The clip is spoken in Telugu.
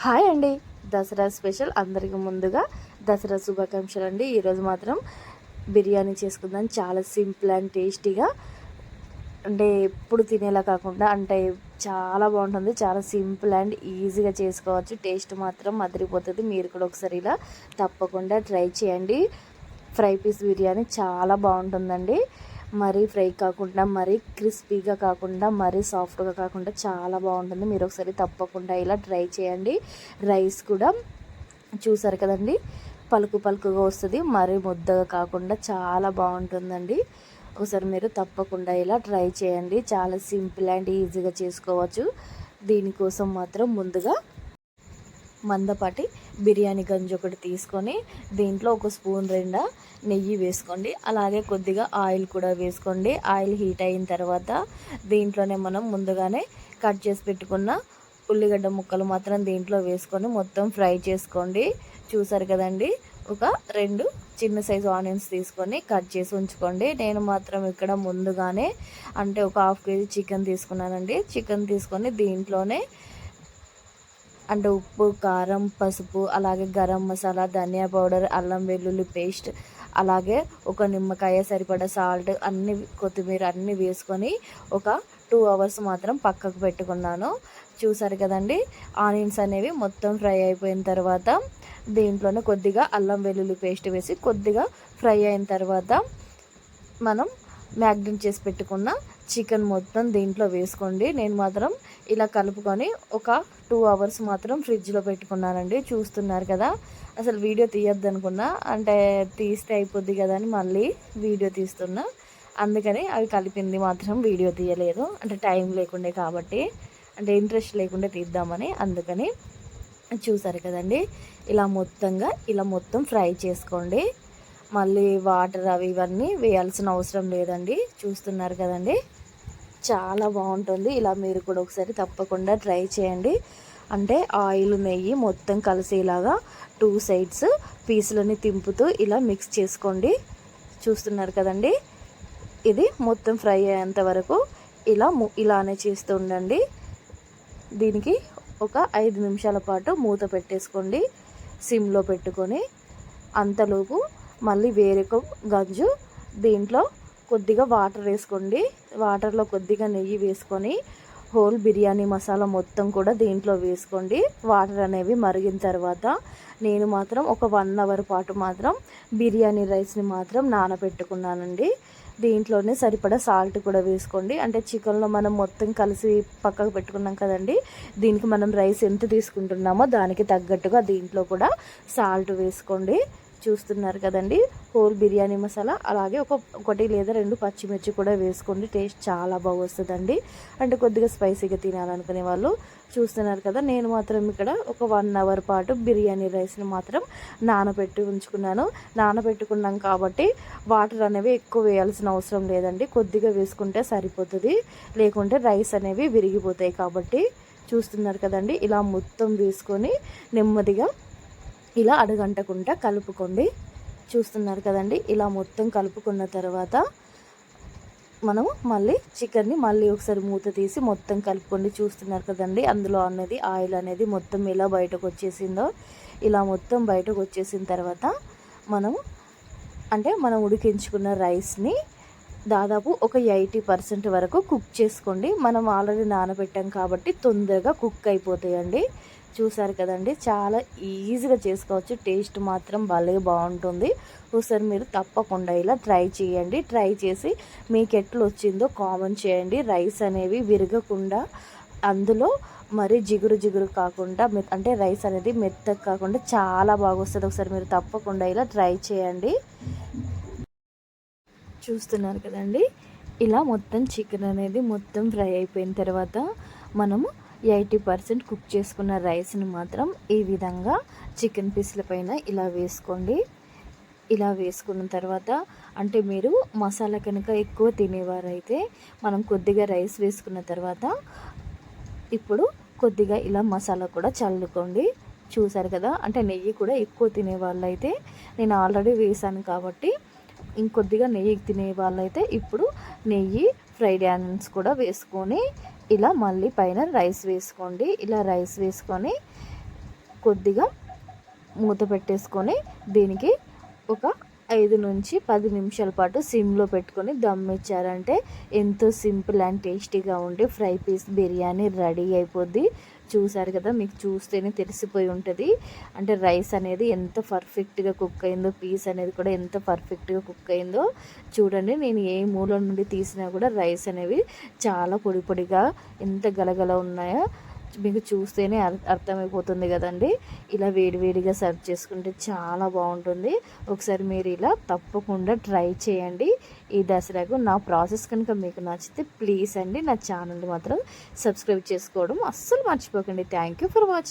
హాయ్ అండి. దసరా స్పెషల్ అందరికి ముందుగా దసరా శుభాకాంక్షలు అండి ఈరోజు మాత్రం బిర్యానీ చేసుకుందాం. చాలా సింపుల్ అండ్ టేస్టీగా. అంటే ఎప్పుడు తినేలా కాకుండా అంటే చాలా బాగుంటుంది. చాలా సింపుల్ అండ్ ఈజీగా చేసుకోవచ్చు. టేస్ట్ మాత్రం అదిరిపోతుంది. మీరు కూడా ఒకసారి ఇలా తప్పకుండా ట్రై చేయండి. ఫ్రై పీస్ బిర్యానీ చాలా బాగుంటుందండి. మరీ ఫ్రై కాకుండా మరీ క్రిస్పీగా కాకుండా మరీ సాఫ్ట్గా కాకుండా చాలా బాగుంటుంది. మీరు ఒకసారి తప్పకుండా ఇలా ట్రై చేయండి. రైస్ కూడా చూసారు కదండి? పలుకు పలుకుగా వస్తుంది మరీ ముద్దగా కాకుండా చాలా బాగుంటుందండి. ఒకసారి మీరు తప్పకుండా ఇలా ట్రై చేయండి. చాలా సింపుల్ అండ్ ఈజీగా చేసుకోవచ్చు. దీనికోసం మాత్రం ముందుగా మందపాటి బిర్యానీ గంజి ఒకటి తీసుకొని దీంట్లో ఒక స్పూన్ రెండా నెయ్యి వేసుకోండి. అలాగే కొద్దిగా ఆయిల్ కూడా వేసుకోండి. ఆయిల్ హీట్ అయిన తర్వాత దీంట్లోనే మనం ముందుగానే కట్ చేసి పెట్టుకున్న ఉల్లిగడ్డ ముక్కలు మాత్రం దీంట్లో వేసుకొని మొత్తం ఫ్రై చేసుకోండి. చూసారు కదండి? ఒక రెండు చిన్న సైజు ఆనియన్స్ తీసుకొని కట్ చేసి ఉంచుకోండి. నేను మాత్రం ఇక్కడ ముందుగానే అంటే ఒక హాఫ్ కేజీ చికెన్ తీసుకున్నానండి. చికెన్ తీసుకొని దీంట్లోనే అంటే ఉప్పు కారం పసుపు అలాగే గరం మసాలా ధనియా పౌడర్ అల్లం వెల్లుల్లి పేస్ట్ అలాగే ఒక నిమ్మకాయ సరిపడా సాల్ట్ అన్ని కొత్తిమీర అన్నీ వేసుకొని ఒక టూ అవర్స్ మాత్రం పక్కకు పెట్టుకున్నాను. చూసారు కదండి? ఆనియన్స్ అనేవి మొత్తం ఫ్రై అయిపోయిన తర్వాత దీంట్లోనే కొద్దిగా అల్లం వెల్లుల్లి పేస్ట్ వేసి కొద్దిగా ఫ్రై అయిన తర్వాత మనం మ్యాగ్నెట్ చేసి పెట్టుకున్న చికెన్ మొత్తం దీంట్లో వేసుకోండి. నేను మాత్రం ఇలా కలుపుకొని ఒక టూ అవర్స్ మాత్రం ఫ్రిడ్జ్లో పెట్టుకున్నానండి. చూస్తున్నారు కదా అసలు వీడియో తీయద్దు అనుకున్నా అంటే తీస్తే అయిపోద్ది కదా అని మళ్ళీ వీడియో తీస్తున్నా. అందుకని అవి కలిపింది మాత్రం వీడియో తీయలేదు. అంటే టైం లేకుండే కాబట్టి అంటే ఇంట్రెస్ట్ లేకుండా తీద్దామని అందుకని చూసారు కదండి. ఇలా మొత్తంగా ఇలా మొత్తం ఫ్రై చేసుకోండి. మళ్ళీ వాటర్ అవి ఇవన్నీ వేయాల్సిన అవసరం లేదండి. చూస్తున్నారు కదండి. చాలా బాగుంటుంది. ఇలా మీరు కూడా ఒకసారి తప్పకుండా ట్రై చేయండి. అంటే ఆయిల్ నెయ్యి మొత్తం కలిసేలాగా టూ సైడ్స్ పీసులని తింపుతూ ఇలా మిక్స్ చేసుకోండి. చూస్తున్నారు కదండి. ఇది మొత్తం ఫ్రై అయ్యేంత వరకు ఇలా ఇలానే చేస్తూ ఉండండి. దీనికి ఒక ఐదు నిమిషాల పాటు మూత పెట్టేసుకోండి. సిమ్లో పెట్టుకొని అంతలోపు మళ్ళీ వేరొక గంజు దీంట్లో కొద్దిగా వాటర్ వేసుకోండి. వాటర్లో కొద్దిగా నెయ్యి వేసుకొని హోల్ బిర్యానీ మసాలా మొత్తం కూడా దీంట్లో వేసుకోండి. వాటర్ అనేవి మరిగిన తర్వాత నేను మాత్రం ఒక వన్ అవర్ పాటు మాత్రం బిర్యానీ రైస్ని మాత్రం నానబెట్టుకున్నానండి. దీంట్లోనే సరిపడా సాల్ట్ కూడా వేసుకోండి. అంటే చికెన్లో మనం మొత్తం కలిసి పక్కకు పెట్టుకున్నాం కదండి దీనికి మనం రైస్ ఎంత తీసుకుంటున్నామో దానికి తగ్గట్టుగా దీంట్లో కూడా సాల్ట్ వేసుకోండి. చూస్తున్నారు కదండి. హోల్ బిర్యానీ మసాలా అలాగే ఒక ఒకటి లేదా రెండు పచ్చిమిర్చి కూడా వేసుకోండి. టేస్ట్ చాలా బాగా వస్తుందండి. అంటే కొద్దిగా స్పైసీగా తినాలనుకునే వాళ్ళు చూస్తున్నారు కదా నేను మాత్రం ఇక్కడ ఒక వన్ అవర్ పాటు బిర్యానీ రైస్ని మాత్రం నానబెట్టి ఉంచుకున్నాను. నానబెట్టుకున్నాం కాబట్టి వాటర్ అనేవి ఎక్కువ వేయాల్సిన అవసరం లేదండి. కొద్దిగా వేసుకుంటే సరిపోతుంది. లేకుంటే రైస్ అనేవి విరిగిపోతాయి కాబట్టి చూస్తున్నారు కదండి. ఇలా మొత్తం వేసుకొని నెమ్మదిగా ఇలా అడగంటకుండా కలుపుకోండి. చూస్తున్నారు కదండి ఇలా మొత్తం కలుపుకున్న తర్వాత మనము మళ్ళీ చికెన్ని మళ్ళీ ఒకసారి మూత తీసి మొత్తం కలుపుకోండి చూస్తున్నారు కదండి అందులో అనేది ఆయిల్ అనేది మొత్తం ఎలా బయటకు వచ్చేసిందో. ఇలా మొత్తం బయటకు వచ్చేసిన తర్వాత మనము అంటే మనం ఉడికించుకున్న రైస్ని దాదాపు ఒక ఎయిటీ పర్సెంట్ వరకు కుక్ చేసుకోండి. మనం ఆల్రెడీ నానబెట్టాం కాబట్టి తొందరగా కుక్ అయిపోతాయండి. చూసారు కదండి చాలా ఈజీగా చేసుకోవచ్చు. టేస్ట్ మాత్రం భలే బాగుంటుంది. ఒకసారి మీరు తప్పకుండా ఇలా ట్రై చేయండి. ట్రై చేసి మీకు ఎట్లా వచ్చిందో కామెంట్ చేయండి. రైస్ అనేవి విరగకుండా అందులో మరి జిగురు జిగురు కాకుండా అంటే రైస్ అనేది మెత్తగా కాకుండా చాలా బాగా వస్తుంది ఒకసారి మీరు తప్పకుండా ఇలా ట్రై చేయండి. చూస్తున్నారు కదండి ఇలా మొత్తం చికెన్ అనేది మొత్తం ఫ్రై అయిపోయిన తర్వాత మనము ఎయిటీ పర్సెంట్ కుక్ చేసుకున్న రైస్ని మాత్రం ఈ విధంగా చికెన్ పీస్ల పైన ఇలా వేసుకోండి. ఇలా వేసుకున్న తర్వాత అంటే మీరు మసాలా కనుక ఎక్కువ తినేవారైతే మనం కొద్దిగా రైస్ వేసుకున్న తర్వాత ఇప్పుడు కొద్దిగా ఇలా మసాలా కూడా చల్లుకోండి. చూసారు కదా? అంటే నెయ్యి కూడా ఎక్కువ తినే వాళ్ళైతే నేను ఆల్రెడీ వేసాను కాబట్టి ఇంకొద్దిగా నెయ్యి తినే వాళ్ళైతే ఇప్పుడు నెయ్యి ఫ్రైడ్ ఆనియన్స్ కూడా వేసుకొని ఇలా మళ్ళీ పైన రైస్ వేసుకోండి. ఇలా రైస్ వేసుకొని కొద్దిగా మూత పెట్టేసుకొని దీనికి ఒక ఐదు నుంచి పది నిమిషాల పాటు సిమ్లో పెట్టుకొని దమ్ ఇచ్చారంటే ఎంతో సింపుల్ అండ్ టేస్టీగా ఉండే ఫ్రై పీస్ బిర్యానీ రెడీ అయిపోద్ది. చూసారు కదా మీకు చూస్తేనే తెలిసిపోయి ఉంటుంది. అంటే రైస్ అనేది ఎంత పర్ఫెక్ట్గా కుక్ అయిందో పీస్ అనేది కూడా ఎంత పర్ఫెక్ట్గా కుక్ అయిందో చూడండి. నేను ఏ మూల నుండి తీసినా కూడా రైస్ అనేవి చాలా పొడి పొడిగా ఎంత గలగల ఉన్నాయో మీకు చూస్తేనే అర్ అర్థమైపోతుంది కదండి. ఇలా వేడివేడిగా సర్వ్ చేసుకుంటే చాలా బాగుంటుంది. ఒకసారి మీరు ఇలా తప్పకుండా ట్రై చేయండి. ఈ దసరాకు నా ప్రాసెస్ కనుక మీకు నచ్చితే ప్లీజ్ అండి నా ఛానల్ మాత్రం సబ్స్క్రైబ్ చేసుకోవడం అస్సలు మర్చిపోకండి. Thank you for watching.